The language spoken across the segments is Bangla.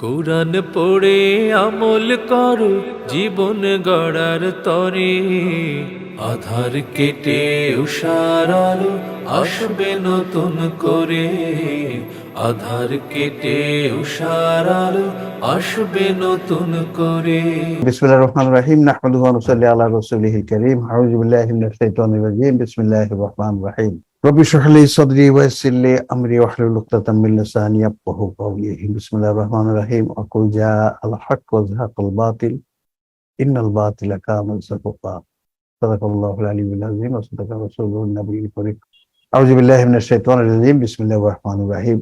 কোরআন পড়ে আমল কর, জীবন গড়ার তরে। আধার কেটে উষার আলো আসবে নতুন করে। আধার কেটে উষার আলো আসবে নতুন করে। বিসমিল্লাহির রহমানির রহিম, নাহমাদুহু ওয়া নুসাল্লি আলা রাসূলিহিল কারীম। আউযু বিল্লাহি মিনাশ শাইতানির রাজীম। বিসমিল্লাহির রহমানির রহিম। رب اشرح لي صدري ويسر لي أمري واحلل لقطة من لساني يفقهوا قولي. بسم الله الرحمن الرحيم. أقول جاء الحق وزهق الباطل. إن الباطل كان زهقا صدق الله العلي العظيم وصدق رسوله النبي الكريم. أعوذ بالله من الشيطان الرجيم. بسم الله الرحمن الرحيم.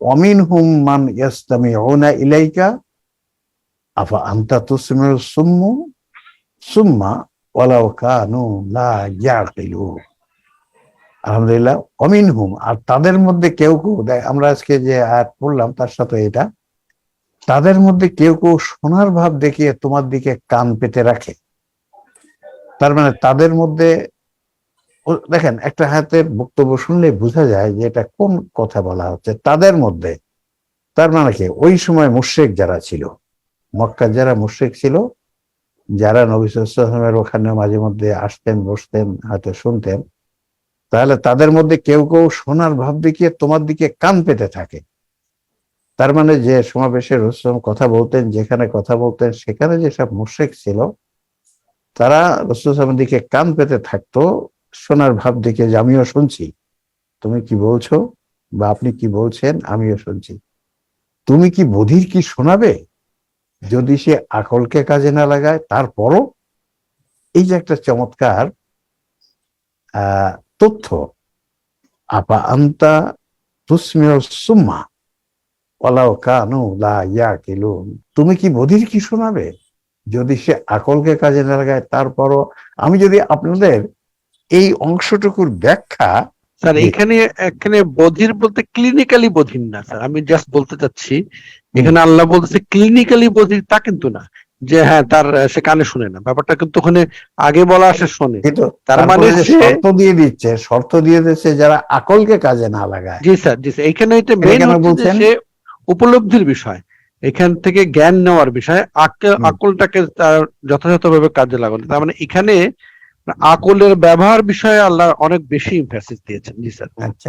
ومنهم من يستمعون إليك. أفأنت تسمع الصم؟ ثم ولو كانوا لا يعقلون. ইয়াকিলু অমিন হুম। আর তাদের মধ্যে কেউ কেউ আমরা আজকে যে আয়াত পড়লাম তার সাথে এটা, তাদের মধ্যে কেউ কেউ সোনার ভাব দেখিয়ে তোমার দিকে কান পেতে রাখে। তার মানে তাদের মধ্যে দেখেন, একটা হাতের বক্তব্য শুনলে বোঝা যায় যে এটা কোন কথা বলা হচ্ছে। তাদের মধ্যে, তার মানে কি, ওই সময় মুশ্রিক যারা ছিল মক্কা যারা মুশ্রিক ছিল, যারা নবী সাল্লামের ওখানে মাঝে মধ্যে আসতেন, বসতেন, হয়তো শুনতেন তাহলে তাদের মধ্যে কেউ কেউ সোনার ভাব দেখিয়ে তোমার দিকে কান পেতে থাকে। তার মানে যে সমাবেশে রসুল কথা বলতেন, যেখানে কথা বলতেন, সেখানে যেসব মুশ্রিক ছিল, তারা রসুলের দিকে কান পেতে থাকতো, সোনার ভাব দেখে যে আমিও শুনছি। তুমি কি বলছো? বা আপনি কি বলছেন? আমিও শুনছি। তুমি কি বধির কি শোনাবে? যদি সে আকলকে কাজে না লাগায়, তারপরও? এই যে একটা চমৎকার, আহ তথ্য আপা আন্তা তুসমিয় সুম্মা ওলাও কানু লা ইয়া ইয়াকিলুন। তুমি কি বধির কি শোনাবে? যদি সে আকলকে কাজে না লাগায় তারপরও আমি যদি আপনাদের এই অংশটুকুর ব্যাখ্যা স্যার এখানে এখানে বধির বলতে ক্লিনিক্যালি বধির না স্যার। আমি জাস্ট বলতে চাচ্ছি এখানে আল্লাহ বলতেছে ক্লিনিক্যালি বধির তা কিন্তু না। যে হ্যাঁ তার সে কানে শুনে না। ব্যাপারটা কিন্তু ওখানে আগে বলা সে শোনে। তার মানে শর্ত দিয়ে দিচ্ছে শর্ত দিয়ে দিচ্ছে যারা আকলকে কাজে না লাগায়। জি স্যার জি স্যার। এখানে এটা মেইন হচ্ছে উপলব্ধির বিষয়। এখান থেকে জ্ঞান নেওয়ার বিষয়। আকল। আকলটাকে তার যথাযথভাবে কাজে লাগানো। তার মানে এখানে আকলের ব্যবহার বিষয়ে আল্লাহ অনেক বেশি ইমফ্যাসিস দিয়েছেন। জি স্যার। আচ্ছা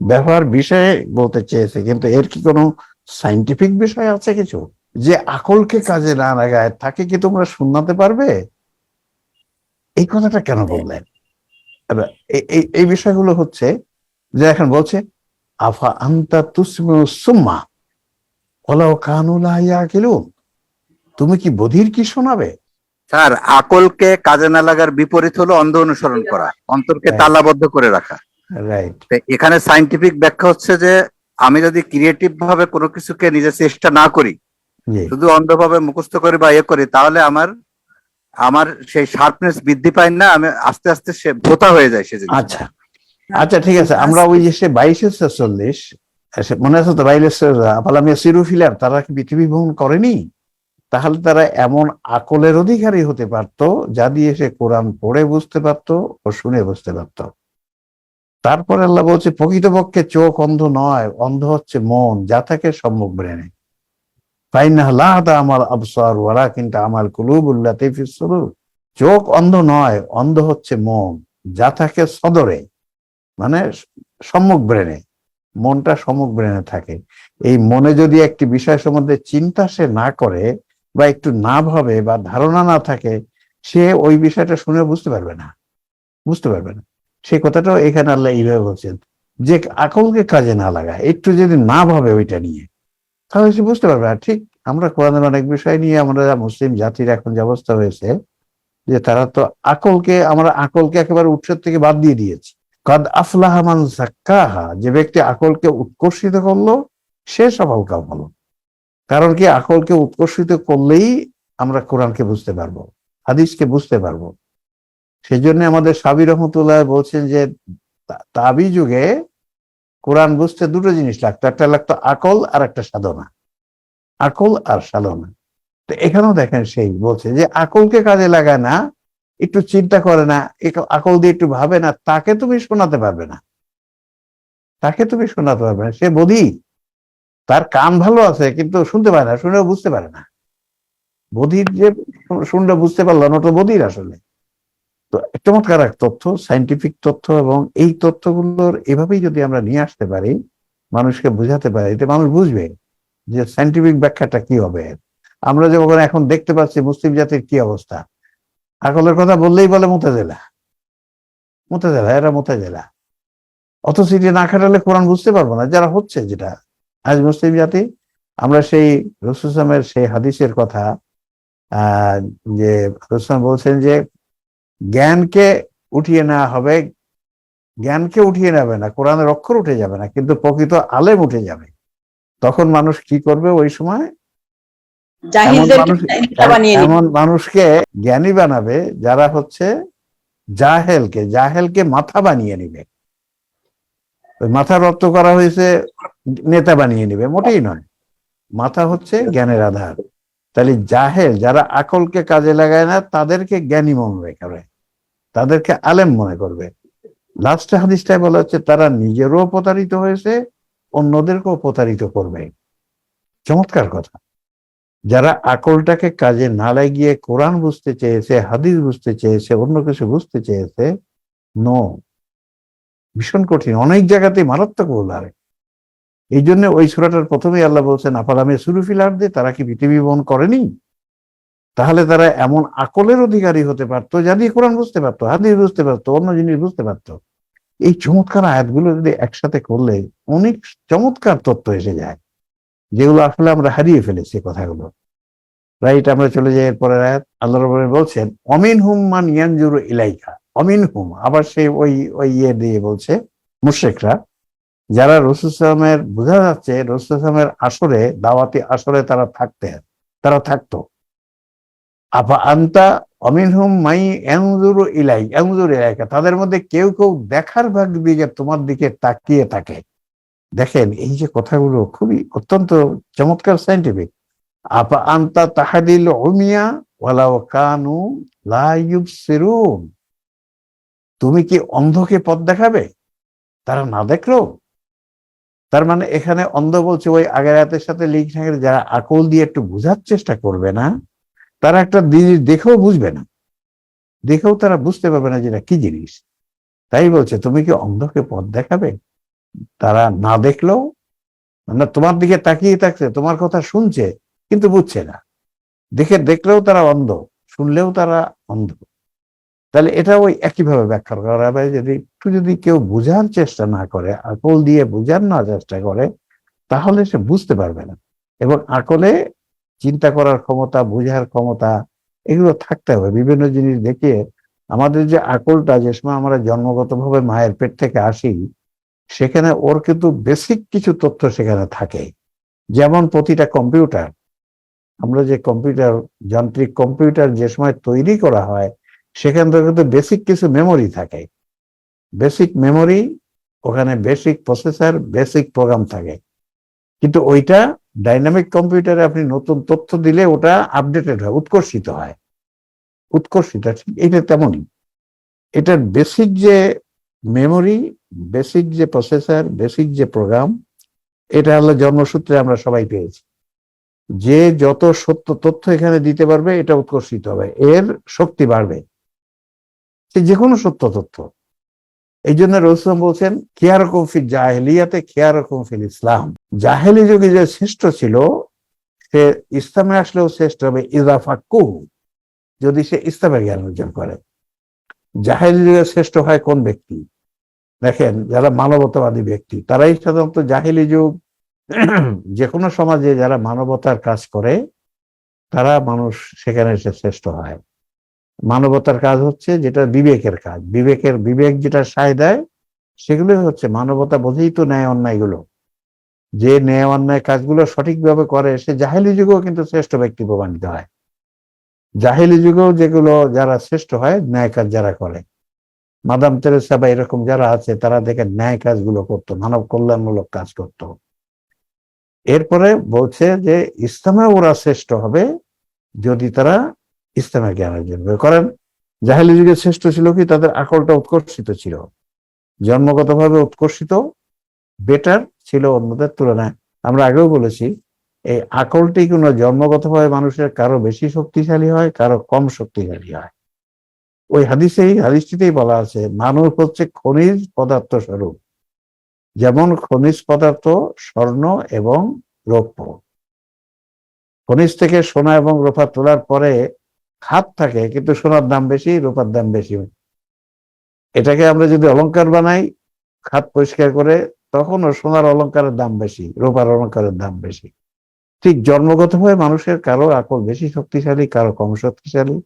ব্যবহার বিষয়ে বলতে চেয়েছে কিন্তু এর কি কোনো সাইন্টিফিক বিষয় আছে কিছু? যে আকলকে কাজে না লাগায় তাকে কি তোমরা শোনাতে পারবে? এই কথাটা কেন বললেন? এই- বিষয়গুলো হচ্ছে যে এখন বলছে আফা আন্তা সুম্মা? ওলাও কানুলা ইয়াকিলুন? তুমি কি বধির কি শোনাবে? স্যার আকলকে কাজে না লাগার বিপরীত হলো অন্ধ অনুসরণ করা অন্তরকে তালাবদ্ধ করে রাখা। রাইট এখানে সাইন্টিফিক ব্যাখ্যা হচ্ছে যে আমি যদি ক্রিয়েটিভ ভাবে কোনো কিছুকে নিজের চেষ্টা না করি শুধু অন্ধভাবে মুখস্থ করি বা ইয়ে করি তাহলে আমার আমার সেই শার্পনেস বৃদ্ধি পায় না আমি আস্তে আস্তে সে ভোতা হয়ে যায় সে আচ্ছা। আচ্ছা ঠিক আছে। আমরা ওই যে সে বাইশে ছেচল্লিশ মনে আছে তো বাইশে আপালামিয়া সিরুফিলার তারা কি পৃথিবী ভ্রমণ করেনি? তাহলে তারা এমন আকলের অধিকারী হতে পারতো যা দিয়ে সে কোরআন পড়ে বুঝতে পারতো ও শুনে বুঝতে পারতো। তারপরে আল্লাহ বলছে প্রকৃতপক্ষে চোখ অন্ধ নয় অন্ধ হচ্ছে মন যা থাকে সম্মুখ ব্রেনে চোখ অন্ধ নয়, অন্ধ হচ্ছে মন, যা থাকে সদরে মানে সম্মুখ ব্রেনে, মনটা সম্মুখ ব্রেনে থাকে। এই মনে যদি একটি বিষয় সম্বন্ধে চিন্তা সে না করে, বা একটু না ভাবে, বা ধারণা না থাকে, সে ওই বিষয়টা শুনে বুঝতে পারবে না। বুঝতে পারবে না। সেই কথাটাও এখানে আল্লাহ এইভাবে বলছেন, যে আকলকে কাজে না লাগায়, একটু যদি না ভাবে ওইটা নিয়ে তাহলে সে বুঝতে পারবে। না ঠিক আমরা কোরআনের অনেক বিষয় নিয়ে আমরা মুসলিম জাতির এখন যে অবস্থা হয়েছে, যে তারা তো আকলকে, আমরা আকলকে একেবারে উৎসের থেকে বাদ দিয়ে দিয়েছি। কদ আফলাহা মান জাক্কাহা যে ব্যক্তি আকলকে উৎকর্ষিত করল, সে সফল কাম হলো। কারণ কি, আকলকে উৎকর্ষিত করলেই আমরা কোরআনকে বুঝতে পারব, হাদিসকে বুঝতে পারব। সেই জন্য আমাদের সাবি রহমতুল্লাহ বলছেন যে তাবি যুগে কোরআন বুঝতে দুটো জিনিস লাগতো, একটা লাগতো আকল আর একটা সাধনা। আকল আর সাধনা। তো এখানেও দেখেন সেই বলছে যে আকলকে কাজে লাগায় না, একটু চিন্তা করে না আকল দিয়ে একটু ভাবে না, তাকে তুমি শোনাতে পারবে না। তাকে তুমি শোনাতে পারবে না। সে বধি তার কান ভালো আছে, কিন্তু শুনতে পারে না, শুনেও বুঝতে পারে না। বধির যে শুনলে বুঝতে পারল না, ওটা বধির আসলে। তো চমৎকার এক তথ্য সাইন্টিফিক তথ্য এবং এই তথ্যগুলোর এভাবেই যদি আমরা নিয়ে আসতে পারি, মানুষকে বুঝাতে পারি, এতে মানুষ বুঝবে যে সাইন্টিফিক ব্যাখ্যাটা কি হবে। আমরা যখন এখন দেখতে পাচ্ছি মুসলিম জাতির কি অবস্থা। আকলের কথা বললেই বলে মোতাজেলা। মোতাজেলা, এরা মোতাজেলা। অথচ এটি না খাটালে কোরআন বুঝতে পারব না, যারা হচ্ছে যেটা। আজ মুসলিম জাতি, আমরা সেই রসুলামের সেই হাদিসের কথা যে রসুলাম বলছেন যে জ্ঞানকে উঠিয়ে নেওয়া হবে। জ্ঞানকে উঠিয়ে নেবে না কোরআনের অক্ষর উঠে যাবে না কিন্তু প্রকৃত আলেম উঠে যাবে। তখন মানুষ কি করবে ওই সময়? এমন মানুষকে জ্ঞানী বানাবে যারা হচ্ছে জাহেলকে জাহেলকে মাথা বানিয়ে নিবে। ওই মাথা রপ্ত করা হয়েছে নেতা বানিয়ে নিবে মোটেই নয়। মাথা হচ্ছে জ্ঞানের আধার। তাহলে জাহেল যারা আকলকে কাজে লাগায় না তাদেরকে জ্ঞানী মনে করে। তাদেরকে আলেম মনে করবে। লাস্ট হাদিসটায় বলা হচ্ছে, তারা নিজেরও প্রতারিত হয়েছে, অন্যদেরকেও প্রতারিত করবে। চমৎকার কথা। যারা আকলটাকে কাজে না লাগিয়ে কোরআন বুঝতে চেয়েছে, হাদিস বুঝতে চেয়েছে, অন্য কিছু বুঝতে চেয়েছে নো ভীষণ কঠিন। অনেক জায়গাতে মারাত্মক ভুল আর এই জন্য ওই সুরাটার প্রথমেই আল্লাহ বলছেন আপালামে সুরুফিল আর্দে? তারা কি পৃথিবী বহন করেনি? তাহলে তারা এমন আকলের অধিকারী হতে পারতো যদি কোরআন বুঝতে পারতো, হাদিস বুঝতে পারতো, অন্য জিনিস বুঝতে পারতো। এই চমৎকার আয়াতগুলো যদি একসাথে করলে অনেক চমৎকার তথ্য এসে যায়, যেগুলো আসলে আমরা হারিয়ে ফেলেছি কথাগুলো। রাইট, আমরা চলে যাই এরপরে আয়াত। আল্লাহ রবীন্দ্র বলছেন অমিন হুম মান ইয়ানজুর ইলাইকা। অমিন হুম আবার সেই ওই ওই ইয়ে দিয়ে বলছে মুশেকরা যারা রসুলামের বোঝা যাচ্ছে রসুলামের আসরে, দাওয়াতি আসরে তারা থাকতে তারা থাকতো। আপা আন্তা অমিন হুম মাই এনজুরু ইলাই, এনজুর ইলাইকা। তাদের মধ্যে কেউ কেউ দেখার ভাগ দিকে তোমার দিকে তাকিয়ে থাকে। দেখেন, এই যে কথাগুলো খুবই অত্যন্ত চমৎকার সাইন্টিফিক আপা আন্তা তাহাদিল উমিয়া ওয়ালাও কানু লা ইউবসিরুন। তুমি কি অন্ধকে পথ দেখাবে? তারা না দেখল তার মানে এখানে অন্ধ বলছে, ওই আগের হাতের সাথে লিঙ্ক যারা আকল দিয়ে একটু বোঝার চেষ্টা করবে না। তারা একটা জিনিস দেখেও বুঝবে না। দেখেও তারা বুঝতে পারবে না যেটা কি জিনিস। তাই বলছে, তুমি কি অন্ধকে পথ দেখাবে? তারা না দেখলেও? মানে তোমার দিকে তাকিয়ে থাকছে, তোমার কথা শুনছে, কিন্তু বুঝছে না। দেখে দেখলেও তারা অন্ধ, শুনলেও তারা অন্ধ। তাহলে এটা ওই একইভাবে ব্যাখ্যা করা হবে, যদি একটু যদি কেউ বোঝার চেষ্টা না করে, আকল দিয়ে বোঝার না চেষ্টা করে, তাহলে সে বুঝতে পারবে না। এবং আকলে চিন্তা করার ক্ষমতা, বোঝার ক্ষমতা, এগুলো থাকতে হবে। বিভিন্ন জিনিস দেখিয়ে আমাদের যে আকলটা, যে সময় আমরা জন্মগতভাবে মায়ের পেট থেকে আসি, সেখানে ওর কিন্তু বেসিক কিছু তথ্য সেখানে থাকে। যেমন প্রতিটা কম্পিউটার আমরা যে কম্পিউটার যান্ত্রিক কম্পিউটার যে সময় তৈরি করা হয়, সেখান থেকে কিন্তু বেসিক কিছু মেমোরি থাকে। বেসিক মেমোরি ওখানে বেসিক প্রসেসর বেসিক প্রোগ্রাম থাকে। কিন্তু ওইটা ডাইনামিক কম্পিউটারে আপনি নতুন তথ্য দিলে ওটা আপডেটেড হয়, উৎকর্ষিত হয়। উৎকর্ষিত ঠিক, এটা তেমনই। এটার বেসিক যে মেমোরি বেসিক যে প্রসেসর বেসিক যে প্রোগ্রাম এটা হলো জন্মসূত্রে আমরা সবাই পেয়েছি। যে যত সত্য তথ্য এখানে দিতে পারবে, এটা উৎকর্ষিত হবে। এর শক্তি বাড়বে। যে কোনো সত্য তথ্য। এই জন্য রসুল বলছেন, খেয়ারকম ফিল জাহেলিয়াতে, খেয়ারকম ফিল ইসলাম। জাহেলি যুগে যে শ্রেষ্ঠ ছিল, সে ইসলামে আসলেও শ্রেষ্ঠ হবে ইজাফা ইজাফাক্কু যদি সে ইসলামের জ্ঞান অর্জন করে। জাহেলি যুগে শ্রেষ্ঠ হয় কোন ব্যক্তি? দেখেন, যারা মানবতাবাদী ব্যক্তি, তারাই সাধারণত জাহেলি যুগ যে কোনো সমাজে যারা মানবতার কাজ করে, তারা মানুষ সেখানে এসে শ্রেষ্ঠ হয়। মানবতার কাজ হচ্ছে যেটা বিবেকের কাজ। বিবেকের বিবেক যেটা সায় দেয় সেগুলো হচ্ছে মানবতা বোঝেই তো ন্যায় অন্যায়গুলো। যে ন্যায় অন্যায় কাজগুলো সঠিকভাবে করে, সে জাহেলি যুগেও কিন্তু শ্রেষ্ঠ ব্যক্তি প্রমাণিত হয়। জাহেলি যুগেও যেগুলো যারা শ্রেষ্ঠ হয়, ন্যায় কাজ যারা করে। মাদাম তেরেসা বা এরকম যারা আছে, তারা দেখে ন্যায় কাজগুলো করতো, মানব কল্যাণমূলক কাজ করতো। এরপরে বলছে যে, ইসলামে ওরা শ্রেষ্ঠ হবে যদি তারা ইসলামের জ্ঞান অর্জন করে করেন জাহেলি যুগে শ্রেষ্ঠ ছিল কি? তাদের আকলটা উৎকর্ষিত ছিল। জন্মগতভাবে উৎকর্ষিত বেটার ছিল অন্যদের তুলনায়। আমরা আগেও বলেছি, এই আকলটি কোনো জন্মগতভাবে মানুষের কারও বেশি শক্তিশালী হয়, কারও কম শক্তিশালী হয়। ওই হাদিসেই, হাদিসটিতেই বলা আছে, মানুষ হচ্ছে খনিজ পদার্থ স্বরূপ, যেমন খনিজ পদার্থ, স্বর্ণ এবং রৌপ্য। খনিজ থেকে সোনা এবং রূপা তোলার পরে খাত থাকে, কিন্তু সোনার দাম বেশি, রূপার দাম বেশি এটাকে আমরা যদি অলঙ্কার বানাই খাত পরিষ্কার করে, তখনও সোনার অলঙ্কারের দাম বেশি, রূপার অলঙ্কারের দাম বেশি। ঠিক জন্মগত হয়ে মানুষের কারও আকল বেশি শক্তিশালী, কারও কম শক্তিশালী।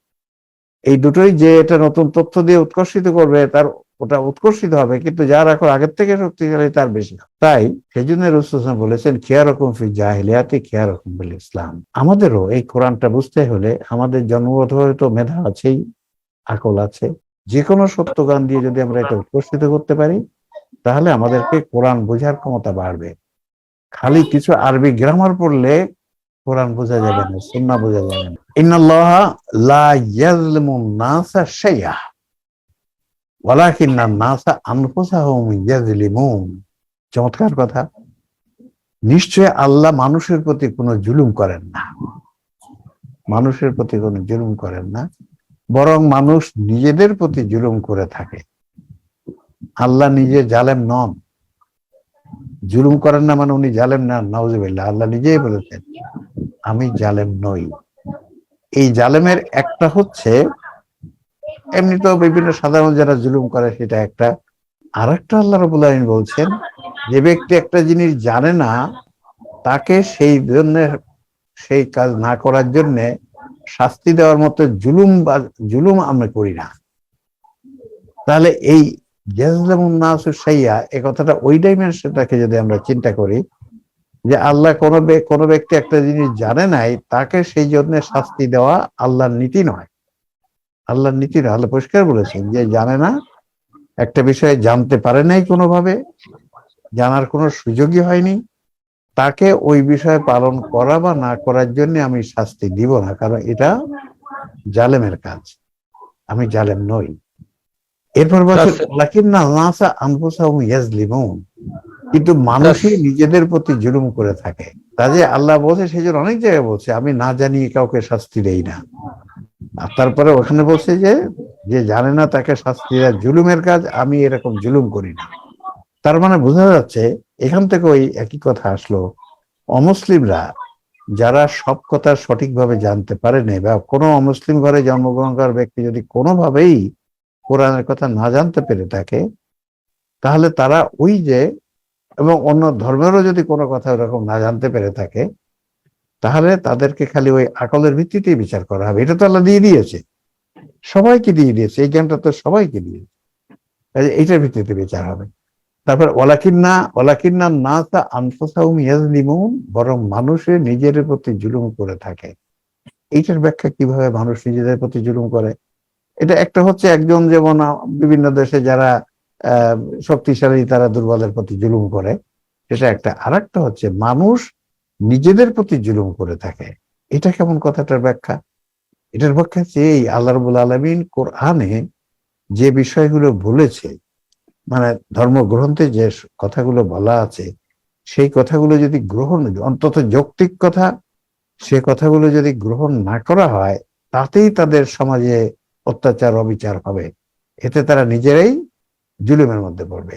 এই দুটোই যে এটা নতুন তথ্য দিয়ে উৎকর্ষিত করবে, তার ওটা উৎকর্ষিত হবে, কিন্তু যার আকল আগের থেকে শক্তিশালী তার বেশি তাই সেই জন্য রসুলাম বলেছেন খেয়া রকম ফি জাহিলিয়াতি খেয়া রকম বিল ইসলাম। আমাদেরও এই কোরআনটা বুঝতে হলে আমাদের জন্মগতভাবে তো মেধা আছেই, আকল আছে। যে কোনো সত্য গান দিয়ে যদি আমরা এটা উৎকর্ষিত করতে পারি, তাহলে আমাদেরকে কোরআন বোঝার ক্ষমতা বাড়বে। খালি কিছু আরবি গ্রামার পড়লে কোরআন বোঝা যাবে না, সুন্না বোঝা যাবে না। ইন্নাল্লাহ লা ইয়াজলিমু নাসা শাইআ ওয়ালাকিন্না নাসা আনফুসাহুম ইয়াজলিমুন চমৎকার কথা। নিশ্চয় আল্লাহ মানুষের প্রতি কোনো জুলুম করেন না। মানুষের প্রতি কোনো জুলুম করেন না। বরং মানুষ নিজেদের প্রতি জুলুম করে থাকে। আল্লাহ নিজে জালেম নন। জুলুম করেন না মানে উনি জালেম না, নাউজুবিল্লাহ। আল্লাহ নিজেই বলেছেন, আমি জালেম নই। এই জালেমের একটা হচ্ছে এমনি তো বিভিন্ন সাধারণ যারা জুলুম করে, সেটা একটা। আর একটা আল্লাহ রবুল বলছেন, যে ব্যক্তি একটা জিনিস জানে না, তাকে সেই জন্য, সেই কাজ না করার জন্য শাস্তি দেওয়ার মতো জুলুম বা, জুলুম আমরা করি না। তাহলে এই জেজলামুন নাসু সাইয়া এ কথাটা ওই ডাইমেনশনটাকে যদি আমরা চিন্তা করি, যে আল্লাহ কোনো কোনো ব্যক্তি একটা জিনিস জানে নাই, তাকে সেই জন্য শাস্তি দেওয়া আল্লাহর নীতি নয়। আল্লাহর নীতি আল্লাহ পরিষ্কার বলেছেন যে জানে না একটা বিষয়ে জানতে পারে নাই কোনোভাবে জানার কোনো সুযোগই হয়নি। তাকে ওই বিষয়ে পালন করা বা না করার জন্য আমি শাস্তি দিব না কারণ এটা জালেমের কাজ। আমি জালেম নই। এরপর আচ্ছা। কিন্তু মানুষই নিজেদের প্রতি জুলুম করে থাকে। কাজে আল্লাহ বলছে সেই জন্য অনেক জায়গায় বলছে আমি না জানিয়ে কাউকে শাস্তি দেই না। আর তারপরে ওখানে বলছে যে যে জানে না তাকে শাস্তি দেওয়া জুলুমের কাজ, আমি এরকম জুলুম করি না। তার মানে বোঝা যাচ্ছে, এখান থেকে ওই একই কথা আসলো। অমুসলিমরা যারা সব কথা সঠিকভাবে জানতে পারে পারেনি বা কোনো অমুসলিম ঘরে জন্মগ্রহণ করা ব্যক্তি যদি কোনোভাবেই কোরআনের কথা না জানতে পেরে থাকে, তাহলে তারা ওই যে, এবং অন্য ধর্মেরও যদি কোনো কথা এরকম না জানতে পেরে থাকে তাহলে তাদেরকে খালি ওই আকলের ভিত্তিতেই বিচার করা হবে। এটা তো আল্লাহ দিয়ে দিয়েছে। সবাইকে দিয়ে দিয়েছে। এই জ্ঞানটা তো সবাইকে দিয়েছে। এইটার ভিত্তিতে বিচার হবে। তারপর ওলাকিন্না ওলাকিন্না না তা আনফসাহুম ইয়াজলিমুন, বরং মানুষের নিজের প্রতি জুলুম করে থাকে। এইটার ব্যাখ্যা কীভাবে মানুষ নিজেদের প্রতি জুলুম করে? এটা একটা হচ্ছে একজন যেমন বিভিন্ন দেশে যারা শক্তিশালী, তারা দুর্বলের প্রতি জুলুম করে। সেটা একটা। আর একটা হচ্ছে মানুষ নিজেদের প্রতি জুলুম করে থাকে। এটা কেমন কথাটার ব্যাখ্যা? এটার ব্যাখ্যা হচ্ছে এই, আল্লাহ রবুল আলমিন কোরআনে যে বিষয়গুলো বলেছে মানে ধর্মগ্রন্থে যে কথাগুলো বলা আছে, সেই কথাগুলো যদি গ্রহণ, অন্তত যৌক্তিক কথা, সে কথাগুলো যদি গ্রহণ না করা হয়, তাতেই তাদের সমাজে অত্যাচার, অবিচার হবে। এতে তারা নিজেরাই জুলুমের মধ্যে পড়বে।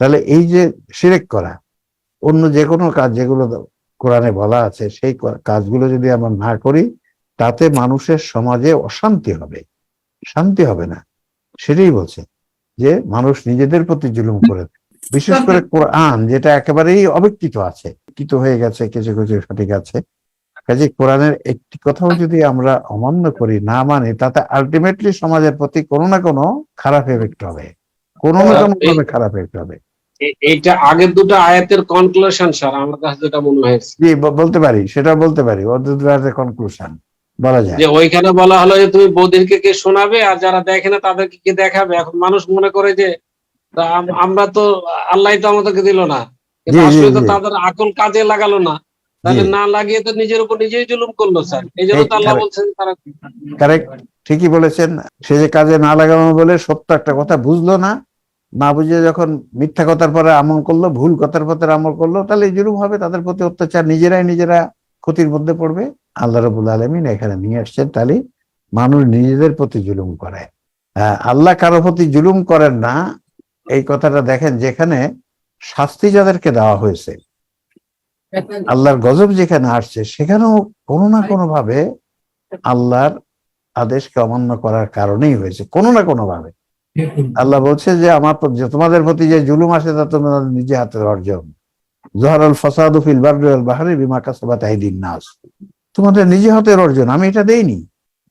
তাহলে এই যে সিরেক করা, অন্য যে কোনো কাজ যেগুলো কোরআনে বলা আছে সেই কাজগুলো যদি আমরা না করি তাতে মানুষের সমাজে অশান্তি হবে। শান্তি হবে না। সেটাই বলছে যে মানুষ নিজেদের প্রতি জুলুম করে বিশেষ করে কোরআন যেটা একেবারেই অব্যক্তিত আছে কিত হয়ে গেছে কিছু কিছু সঠিক আছে। কাজে কোরআনের একটি কথাও যদি আমরা অমান্য করি না মানি তাতে আলটিমেটলি সমাজের প্রতি কোনো না কোনো খারাপ এফেক্ট হবে। কোনো না কোনো ভাবে খারাপ এফেক্ট হবে। এ- এইটা আগের দুটো আয়াতের কনক্লুশন স্যার আমার কাছে যেটা মনে হয়েছে জি বলতে পারি সেটা বলতে পারি অদ্ভুত কনক্লুশন বলা যায়। যে ওইখানে বলা হলো যে তুমি বৌদিরকে কে শোনাবে আর যারা দেখে না তাদেরকে কে দেখাবে? এখন মানুষ মনে করে যে তা আমরা তো আল্লাহ তো আমাদেরকে দিল না। আসলে তো তাদের আকল কাজে লাগালো না। জি। না লাগিয়ে তো নিজের উপর নিজেই জুলুম করল স্যার। এই জন্য তো আল্লাহ বলছেন তারা কারেক্ট ঠিকই বলেছেন। সে যে কাজে না লাগানো বলে সত্য একটা কথা বুঝলো না না বুঝে যখন মিথ্যা কথার পরে আমল করল, ভুল কথার পথে আমল করল, তাহলে জুলুম হবে, তাদের প্রতি অত্যাচার নিজেরাই নিজেরা ক্ষতির মধ্যে পড়বে। আল্লাহ রবুল আলমিন এখানে নিয়ে আসছেন তাহলে মানুষ নিজেদের প্রতি জুলুম করে। আল্লাহ কারও প্রতি জুলুম করেন না, এই কথাটা দেখেন যেখানে শাস্তি যাদেরকে দেওয়া হয়েছে, আল্লাহর গজব যেখানে আসছে, সেখানেও কোনো না কোনো ভাবে আল্লাহর আদেশকে অমান্য করার কারণেই হয়েছে, কোনো না কোনো ভাবে আল্লাহ বলছে যে আমার তোমাদের প্রতি যে জুলুম আসে তা তোমাদের নিজে হাতের অর্জন জহরাল ফসাদু ফিল বাররি ওয়াল বাহরি বিমা কাসাবাত আইদিন নাস। তোমাদের নিজে হাতের অর্জন আমি এটা দেইনি।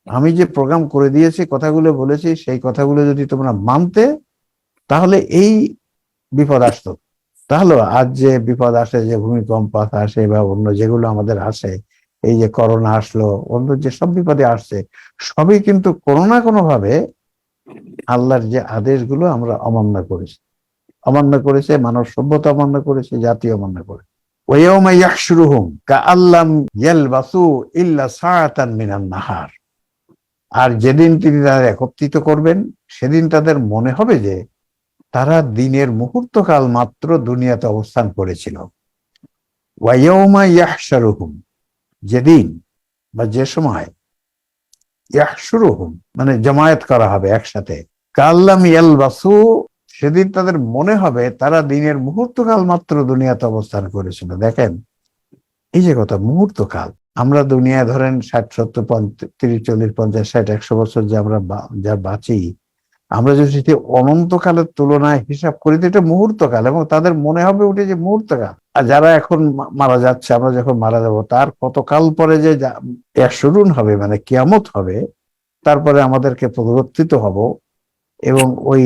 আমি যে প্রোগ্রাম করে দিয়েছি, কথাগুলো বলেছি, সেই কথাগুলো যদি তোমরা মানতে, তাহলে এই বিপদ আসতো। তাহলে আজ যে বিপদ আসে, যে ভূমিকম্প আসে বা অন্য যেগুলো আমাদের আসে, এই যে করোনা আসলো, অন্য যে সব বিপদে আসছে, সবই কিন্তু কোনো না কোনো ভাবে আল্লাহর যে আদেশগুলো আমরা অমান্য করেছি। অমান্য করেছে, মানব সভ্যতা অমান্য করেছে জাতি অমান্য করে ওয়াইয়াউমা ইয়াহশুরুহুম, কাআল্লাম ইয়ালবাসু ইল্লা সাআতান মিনান নাহার। আর যেদিন তিনি তাদের একত্রিত করবেন, সেদিন তাদের মনে হবে যে তারা দিনের মুহূর্তকাল মাত্র দুনিয়াতে অবস্থান করেছিল। ওয়াইয়াউমা ইয়াহশারুহুম, যেদিন বা যে সময় ইয়াহশুরুহুম মানে জামায়াত করা হবে একসাথে। কাল্লাম ইয়ালবাসু, সেদিন তাদের মনে হবে তারা দিনের মুহূর্তকাল মাত্র দুনিয়াতে অবস্থান করেছিল। দেখেন, এই যে কথা, মুহূর্তকাল। আমরা দুনিয়ায় ধরেন ষাট, সত্তর তিরিশ, চল্লিশ, পঞ্চাশ, ষাট, একশো বছর যে আমরা যা বাঁচি আমরা যদি সেটি অনন্তকালের তুলনায় হিসাব করি, তো এটা মুহূর্তকাল এবং তাদের মনে হবে ওটা যে মুহূর্তকাল। আর যারা এখন মারা যাচ্ছে, আমরা যখন মারা যাব, তার কতকাল পরে যে শুরুন হবে মানে কিয়ামত হবে, তারপরে আমাদেরকে পরিবর্তিত হব এবং ওই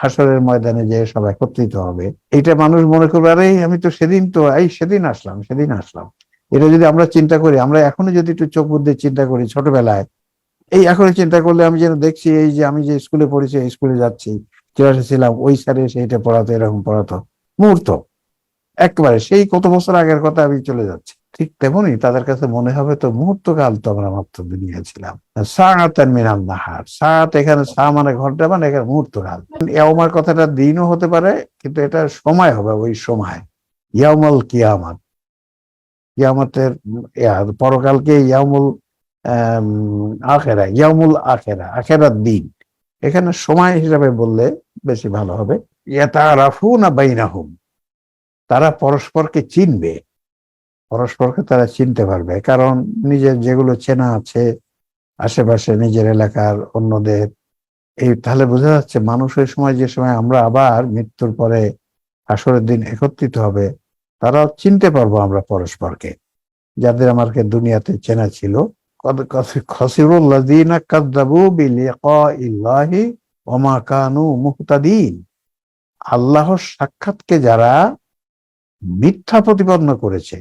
হাসরের ময়দানে যে সব একত্রিত হবে। এটা মানুষ মনে করবে, আরে, আমি তো সেদিন তো, এই সেদিন আসলাম সেদিন আসলাম। এটা যদি আমরা চিন্তা করি, আমরা এখনও যদি একটু চোখ বুদ্ধি চিন্তা করি ছোটবেলায় এই এখন চিন্তা করলে আমি যেন দেখছি এই যে আমি যে স্কুলে পড়েছি স্কুলে যাচ্ছি ক্লাসে ছিলাম ওই স্যারে সেইটা পড়াতো এরকম পড়াতো। মুহূর্ত একবারে সেই কত বছর আগের কথা আমি চলে যাচ্ছি। ঠিক তেমনই তাদের কাছে মনে হবে তো মুহূর্তকাল তো আমরা মাত্র দুনিয়া ছিলাম সাআতান মিনান নাহার। সাআত এখানে সা মানে ঘণ্টা মানে এখানে মুহূর্তকাল। ইয়াউমার কথাটা দিনও হতে পারে কিন্তু এটা সময় হবে ওই সময়। ইয়ামল কিয়ামাত। কিয়ামতের পরকালকে ইয়াউমুল আম, আখেরা ইয়ামুল আখেরা আখেরার দিন। এখানে সময় হিসাবে বললে বেশি ভালো হবে। তারা পরস্পরকে চিনবে। পরস্পরকে তারা চিনতে পারবে, কারণ নিজের যেগুলো চেনা আছে, আশেপাশে নিজের এলাকার অন্যদের, এই তাহলে বোঝা যাচ্ছে মানুষ ওই সময় যে সময় আমরা আবার মৃত্যুর পরে আসরের দিন একত্রিত হবে তারা চিনতে পারব আমরা পরস্পরকে। যাদের আমাকে দুনিয়াতে চেনা ছিল খসিরুল্লাযীনা কাযযাবু বিলিকাইল্লাহি ওয়া মা কানু মুহতাদিন আল্লাহর সাক্ষাৎকে যারা মিথ্যা প্রতিপন্ন করেছে,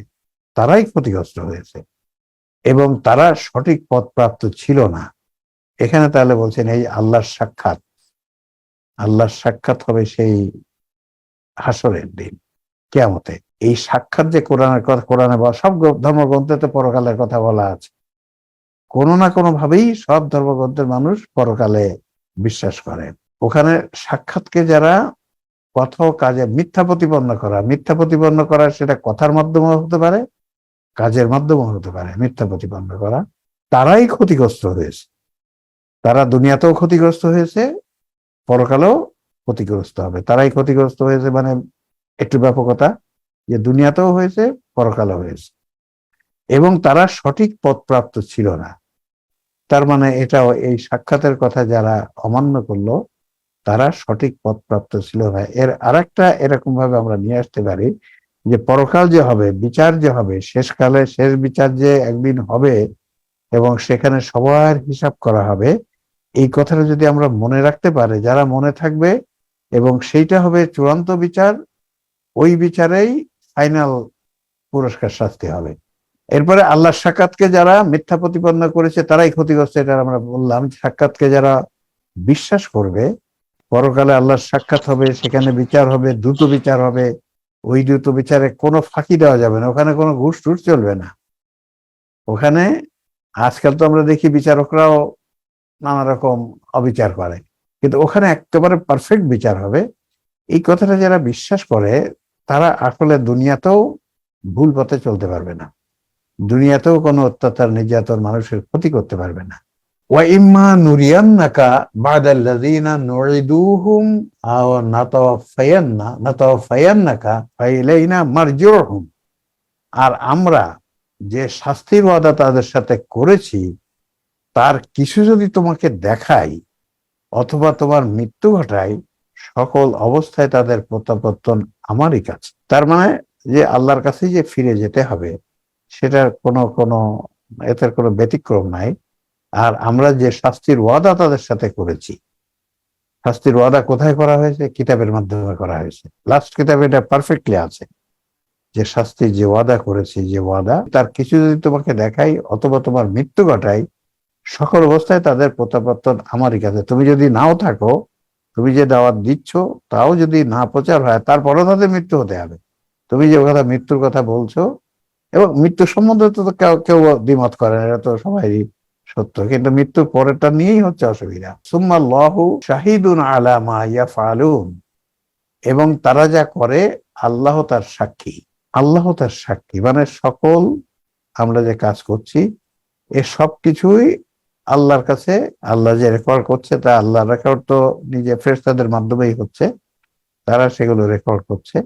তারাই ক্ষতিগ্রস্ত হয়েছে এবং তারা সঠিক পথ প্রাপ্ত ছিল না। এখানে তাহলে বলছেন, এই আল্লাহর সাক্ষাৎ আল্লাহর সাক্ষাৎ হবে সেই হাসরের দিন কেমতে এই সাক্ষাৎ যে কোরআনের কথা, কোরআনে বলা সব ধর্মগ্রন্থে তো পরকালের কথা বলা আছে। কোনো না কোনো ভাবেই সব ধর্মগ্রন্থের মানুষ পরকালে বিশ্বাস করে। ওখানে সাক্ষাৎকে যারা কথা কাজে মিথ্যা প্রতিপন্ন করা, মিথ্যা প্রতিপন্ন করা সেটা কথার মাধ্যমে হতে পারে, কাজের মাধ্যমে হতে পারে, মিথ্যা প্রতিপন্ন করা, তারাই ক্ষতিগ্রস্ত হয়েছে। তারা দুনিয়াতেও ক্ষতিগ্রস্ত হয়েছে, পরকালেও ক্ষতিগ্রস্ত হবে। তারাই ক্ষতিগ্রস্ত হয়েছে মানে একটু ব্যাপকতা, যে দুনিয়াতেও হয়েছে, পরকালেও হয়েছে। এবং তারা সঠিক পথ প্রাপ্ত ছিল না। তার মানে এটাও এই সাক্ষাতের কথা যারা অমান্য করল, তারা সঠিক পথ প্রাপ্ত ছিল না এর আরেকটা এরকম ভাবে আমরা নিয়ে আসতে পারি যে পরকাল যে হবে, বিচার যে হবে, শেষকালে শেষ বিচার যে একদিন হবে এবং সেখানে সবার হিসাব করা হবে, এই কথাটা যদি আমরা মনে রাখতে পারি, যারা মনে থাকবে এবং সেইটা হবে চূড়ান্ত বিচার, ওই বিচারেই ফাইনাল পুরস্কার শাস্তি হবে। এরপরে আল্লাহ সাক্ষাৎকে যারা মিথ্যা প্রতিপন্ন করেছে, তারাই ক্ষতিগ্রস্ত, এটা আমরা বললাম। সাক্ষাৎকে যারা বিশ্বাস করবে, পরকালে আল্লাহর সাক্ষাৎ হবে, সেখানে বিচার হবে, দ্রুত বিচার হবে, ওই দ্রুত বিচারে কোনো ফাঁকি দেওয়া যাবে না, ওখানে কোনো ঘুষ টুস চলবে না। ওখানে আজকাল তো আমরা দেখি বিচারকরাও নানা রকম অবিচার করে, কিন্তু ওখানে একেবারে পারফেক্ট বিচার হবে। এই কথাটা যারা বিশ্বাস করে, তারা আসলে দুনিয়াতেও ভুল পথে চলতে পারবে না। দুনিয়াতেও কোনো অত্যাচার নির্যাতন মানুষের ক্ষতি করতে পারবে না। ওয়াইম্মা নুরিয়ান্নাকা বাদাল্লাযীনা নুইদুহুম আও নাতাওয়াফায়ান্না নাতাওয়াফায়ান্নাকা ফাইলাইনা মারজিউহুম। আর আমরা যে শাস্তির ওয়াদা তাদের সাথে করেছি, তার কিছু যদি তোমাকে দেখাই অথবা তোমার মৃত্যু ঘটাই সকল অবস্থায় তাদের প্রত্যাবর্তন আমারই কাছে। তার মানে যে আল্লাহর কাছে যে ফিরে যেতে হবে সেটার কোনো কোনো এটার কোনো ব্যতিক্রম নাই। আর আমরা যে শাস্তির ওয়াদা তাদের সাথে করেছি, শাস্তির ওয়াদা কোথায় করা হয়েছে? কিতাবের মাধ্যমে করা হয়েছে। লাস্ট কিতাবে এটা পারফেক্টলি আছে, যে শাস্তির যে ওয়াদা করেছি, যে ওয়াদা, তার কিছু যদি তোমাকে দেখাই অথবা তোমার মৃত্যু ঘটাই, সকল অবস্থায় তাদের প্রত্যাবর্তন আমারই কাছে। তুমি যদি নাও থাকো, তুমি যে দাওয়াত দিচ্ছ, তাও যদি না প্রচার হয়, তারপরেও তাদের মৃত্যু হতে হবে। তুমি যে কথা মৃত্যুর কথা বলছো এবং মৃত্যু সম্বন্ধে তো কেউ কেউ দ্বিমত করে না এটা তো সবাই সত্য। কিন্তু মৃত্যুর পরেরটা নিয়েই হচ্ছে অসুবিধা। সুম্মা লহু শাহিদুন আলা মা ইয়াফআলুন। এবং তারা যা করে, আল্লাহ তার সাক্ষী। আল্লাহ তার সাক্ষী। মানে সকল আমরা যে কাজ করছি, এ সব কিছুই আল্লাহর কাছে, আল্লাহ যে রেকর্ড করছে, তা আল্লাহ রেকর্ড তো নিজে ফেরস্তাদের মাধ্যমেই হচ্ছে। তারা সেগুলো রেকর্ড করছে।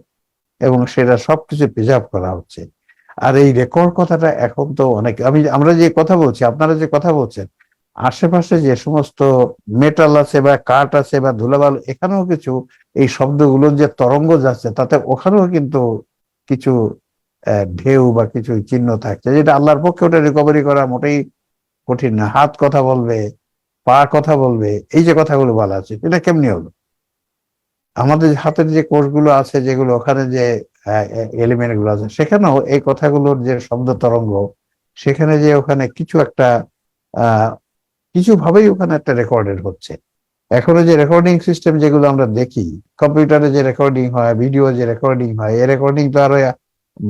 এবং সেটা সবকিছু প্রিজার্ভ করা হচ্ছে। আর এই রেকর্ড কথাটা এখন তো অনেক, আমি আমরা যে কথা বলছি, আপনারা যে কথা বলছেন, আশেপাশে যে সমস্ত মেটাল আছে বা কাঠ আছে বা ধুলাবাল, এখানেও কিছু এই শব্দগুলোর যে তরঙ্গ যাচ্ছে, তাতে ওখানেও কিন্তু কিছু ঢেউ বা কিছু চিহ্ন থাকছে, যেটা আল্লাহর পক্ষে ওটা রিকভারি করা মোটেই কঠিন না। হাত কথা বলবে, পা কথা বলবে, এই যে কথাগুলো বলা আছে, এটা কেমনি হলো? আমাদের হাতের যে কোষগুলো আছে, যেগুলো ওখানে যে এলিমেন্টগুলো আছে, সেখানেও এই কথাগুলোর যে শব্দ তরঙ্গ, সেখানে যে ওখানে কিছু একটা কিছু ভাবেই ওখানে একটা রেকর্ডেড হচ্ছে। এখনও যে রেকর্ডিং সিস্টেম যেগুলো আমরা দেখি কম্পিউটারে যে রেকর্ডিং হয় ভিডিও যে রেকর্ডিং হয় এই রেকর্ডিং তো আর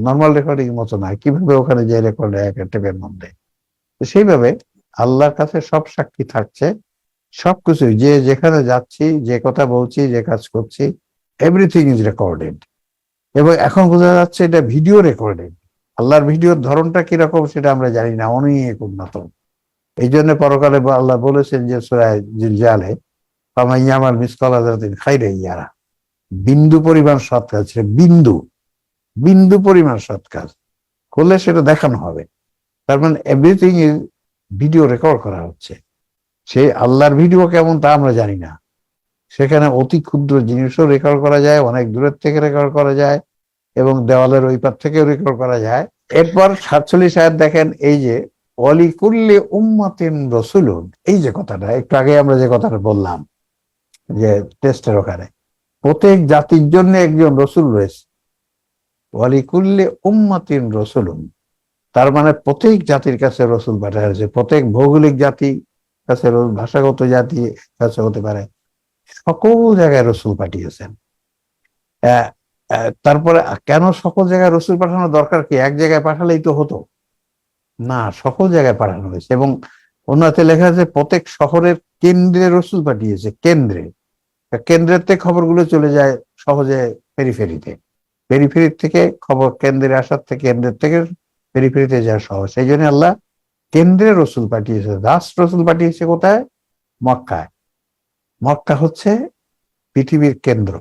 নর্মাল রেকর্ডিং মতো না, কীভাবে ওখানে যে রেকর্ড হয় একটা টেপের মধ্যে সেইভাবে আল্লাহর কাছে সব সাক্ষী থাকছে। সবকিছু যে যেখানে যাচ্ছি, যে কথা বলছি, যে কাজ করছি এভরিথিং ইজ রেকর্ডেড এবং এখন বোঝা যাচ্ছে এটা ভিডিও রেকর্ডেড আল্লাহর ভিডিওর ধরনটা কীরকম সেটা আমরা জানি না, অনেক উন্নত। এই জন্য পরকালে আল্লাহ বলেছেন যে সুরায় জিলজালে আমার মিসকলা খাইরে ইয়ারা। বিন্দু পরিমাণ সৎ কাজ, সেটা বিন্দু বিন্দু পরিমাণ সৎ কাজ। করলে সেটা দেখানো হবে। তার মানে এভরিথিং ইজ ভিডিও রেকর্ড করা হচ্ছে। সেই আল্লাহর ভিডিও কেমন তা আমরা জানি না। সেখানে অতি ক্ষুদ্র জিনিসও রেকর্ড করা যায়, অনেক দূরের থেকে রেকর্ড করা যায় এবং দেওয়ালের ওই পার থেকেও রেকর্ড করা যায়। এরপর সাতচল্লিশ আয়াত দেখেন, এই যে অলিকুল্লি উম্মাতিন রসুলুন। এই যে কথাটা, একটু আগে আমরা যে কথাটা বললাম, যে টেস্টের ওখানে, প্রত্যেক জাতির জন্য একজন রসুল রয়েছে। অলি অলিকুল্লি উম্মাতিন রসুলুন। তার মানে প্রত্যেক জাতির কাছে রসুল পাঠানো হয়েছে প্রত্যেক ভৌগোলিক জাতি কাছে ভাষাগত জাতি কাছে হতে পারে। সকল জায়গায় রসুল পাঠিয়েছেন। তারপরে কেন সকল জায়গায় রসুল পাঠানোর দরকার কি? এক জায়গায় পাঠালেই তো হতো। না, সকল জায়গায় পাঠানো হয়েছে এবং অন্যতে লেখা আছে, প্রত্যেক শহরের কেন্দ্রে রসুল পাঠিয়েছে, কেন্দ্রে। তা কেন্দ্রের থেকে খবরগুলো চলে যায় সহজে পেরিফেরিতে। পেরিফেরি থেকে খবর কেন্দ্রে আসার থেকে, কেন্দ্রের থেকে পেরিফেরিতে যাওয়া সহজ। সেই জন্য আল্লাহ কেন্দ্রে রসুল পাঠিয়েছে, দাস রসুল পাঠিয়েছে কোথায়? মক্কায়। মক্কা হচ্ছে পৃথিবীর কেন্দ্র।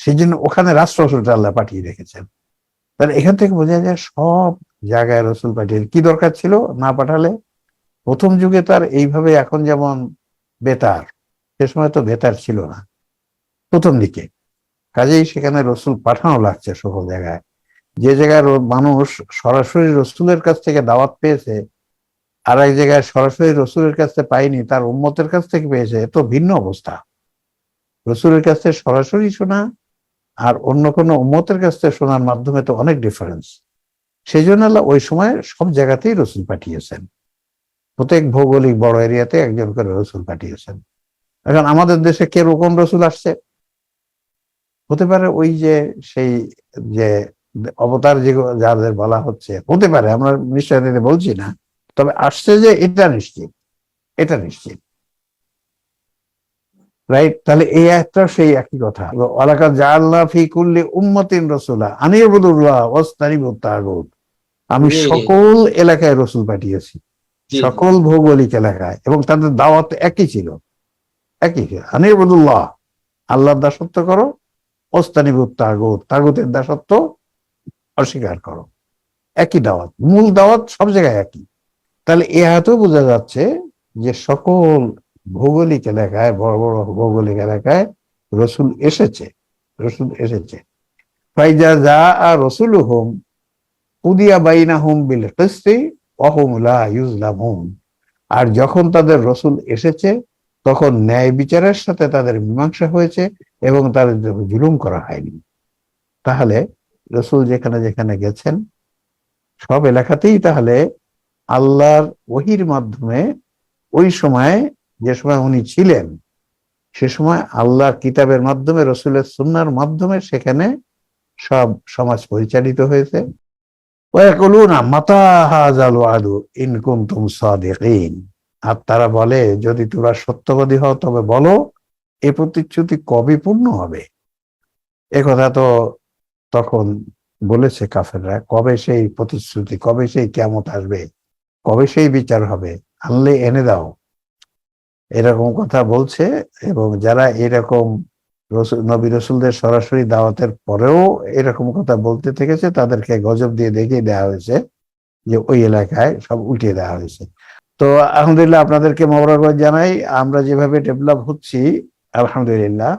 সেই জন্য ওখানে রাষ্ট্র রসুলটা আল্লাহ পাঠিয়ে রেখেছেন। তাহলে এখান থেকে বোঝা যায় সব জায়গায় রসুল পাঠিয়ে কি দরকার ছিল না পাঠালে? প্রথম যুগে তার এইভাবে এখন যেমন বেতার, সে সময় তো বেতার ছিল না। প্রথম দিকে। কাজেই সেখানে রসুল পাঠানো লাগছে সকল জায়গায়। যে জায়গায় মানুষ সরাসরি রসুলের কাছ থেকে দাওয়াত পেয়েছে, আর এক জায়গায় সরাসরি রসুলের কাছ থেকে পায়নি, তার উম্মতের কাছ থেকে পেয়েছে তো ভিন্ন অবস্থা। রসুলের কাছ থেকে সরাসরি শোনা আর অন্য কোনো উম্মতের কাছ থেকে শোনার মাধ্যমে তো অনেক ডিফারেন্স সেই জন্য আল্লাহ ওই সময় সব জায়গাতেই রসুল পাঠিয়েছেন। প্রত্যেক ভৌগোলিক বড় এরিয়াতে একজন করে রসুল পাঠিয়েছেন। এখন আমাদের দেশে কে রকম রসুল আসছে? হতে পারে ওই যে সেই যে অবতার যে যাদের বলা হচ্ছে হতে পারে আমরা নিশ্চয়তা বলছি না তবে আসছে যে এটা নিশ্চিত এটা নিশ্চিত। রাইট তাহলে এই একটা সেই একই কথা। ওয়ালাকা জাআলনা ফি কুল্লি উম্মাতিন রাসূলা তাগুত। আমি। সকল এলাকায় রসুল পাঠিয়েছি সকল ভৌগোলিক এলাকায় এবং তাদের দাওয়াত একই ছিল একই ছিল। আনিবুদুল্লাহ আল্লাহর দাসত্ব করো ওস্তানিবুত তাগুত তাগুতের দাসত্ব অস্বীকার করো। একই দাওয়াত, মূল দাওয়াত সব জায়গায় একই। তাহলে এ হাতেও বোঝা যাচ্ছে যে সকল ভৌগোলিক এলাকায়, বড় বড় ভৌগোলিক এলাকায় রসুল এসেছে রসুল এসেছে। ফাইজা যা আর রসুল হুম উদিয়া বাইনা হুম বিল কিস্তি অহুম লা ইউজলামুন আর যখন তাদের রসুল এসেছে, তখন ন্যায় বিচারের সাথে তাদের মীমাংসা হয়েছে এবং তাদের জুলুম করা হয়নি। তাহলে রসুল যেখানে যেখানে গেছেন, সব এলাকাতেই তাহলে আল্লাহর ওহির মাধ্যমে ওই সময় যে সময় উনি ছিলেন, সে সময় আল্লাহর কিতাবের মাধ্যমে, রসুলের সুন্নার মাধ্যমে সেখানে সব সমাজ পরিচালিত হয়েছে। আর তারা বলে, যদি তোমরা সত্যবাদী হও, তবে বলো, এ প্রতিশ্রুতি কবে পূর্ণ হবে? এ কথা তো তখন বলেছে কাফেররা, কবে সেই প্রতিশ্রুতি, কবে সেই কেমত আসবে? কবে সেই বিচার হবে? আনলে এনে দাও। এরকম কথা বলছে এবং যারা এরকম নবী রসুলদের সরাসরি দাওয়াতের পরেও এরকম কথা বলতে থেকেছে, তাদেরকে গজব দিয়ে দেখিয়ে দেওয়া হয়েছে যে ওই এলাকায় সব উল্টিয়ে দেওয়া হয়েছে। তো আলহামদুলিল্লাহ আপনাদেরকে মোবারকবাদ জানাই। আমরা যেভাবে ডেভেলপ হচ্ছি, আলহামদুলিল্লাহ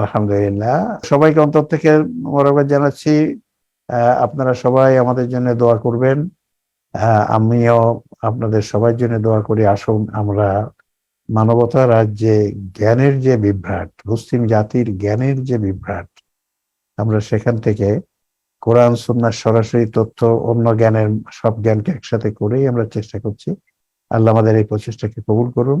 আলহামদুলিল্লাহ। সবাইকে অন্তর থেকে মোবারকবাদ জানাচ্ছি। আপনারা সবাই আমাদের জন্য দোয়া করবেন। আমিও আপনাদের সবার জন্য দোয়া করি। আসুন, আমরা মানবতা রাজ্যে জ্ঞানের যে বিভ্রাট, মুসলিম জাতির জ্ঞানের যে বিভ্রাট, আমরা সেখান থেকে কোরআন সুন্নার সরাসরি তথ্য, অন্য জ্ঞানের সব জ্ঞানকে একসাথে করেই আমরা চেষ্টা করছি। আল্লাহ আমাদের এই প্রচেষ্টাকে কবুল করুন।